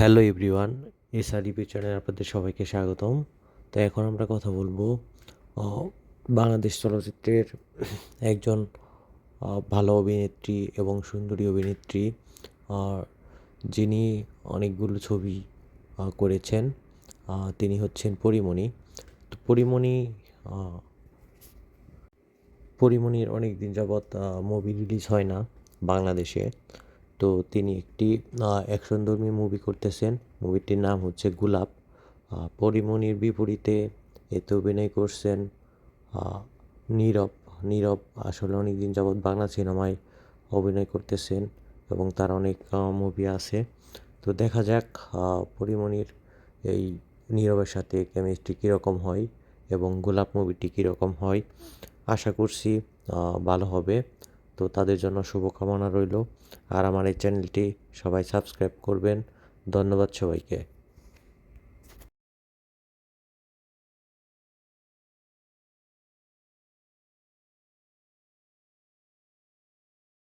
Hello everyone S আর চ্যানেলে আপনাদের সবাইকে স্বাগতম। তো এখন আমরা কথা বলব বাংলাদেশ চলচ্চিত্রের একজন ভালো অভিনেত্রী এবং সুন্দরী অভিনেত্রী যিনি অনেকগুলো ছবি করেছেন তিনি হচ্ছেন পরিমণি। তো পরিমণি পরিমণির অনেক দিন যাবৎ মুভি রিলিজ হয় না বাংলাদেশে। তো তিনি একটি অ্যাকশনধর্মী মুভি করতেছেন। মুভিটির নাম হচ্ছে গোলাপ। পরিমণির বিপরীতে এতে অভিনয় করছেন নীরব নীরব আসলে অনেক দিন যাবৎ বাংলা সিনেমায় অভিনয় করতেছেন এবং তার অনেক মুভি আছে। তো দেখা যাক পরিমণির এই নীরবের সাথে কেমিস্ট্রি কীরকম হয় এবং গোলাপ মুভিটি কীরকম হয়। আশা করছি ভালো হবে। তো তাদের জন্য শুভকামনা রইল। আর আমার এই চ্যানেলটি সবাই সাবস্ক্রাইব করবেন। ধন্যবাদ সবাইকে।